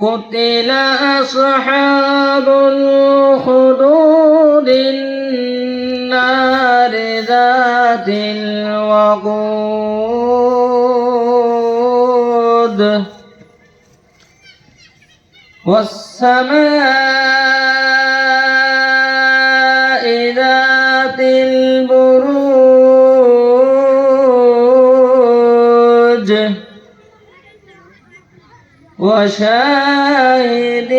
قتل أصحاب الخدود النار ذات الوقود. والسماء ذات البروج. وشاهد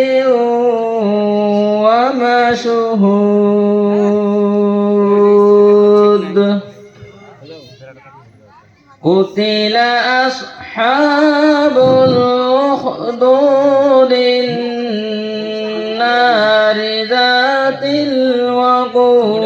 ومشهود. قتل أصحاب الأخدود النار ذات الوقود.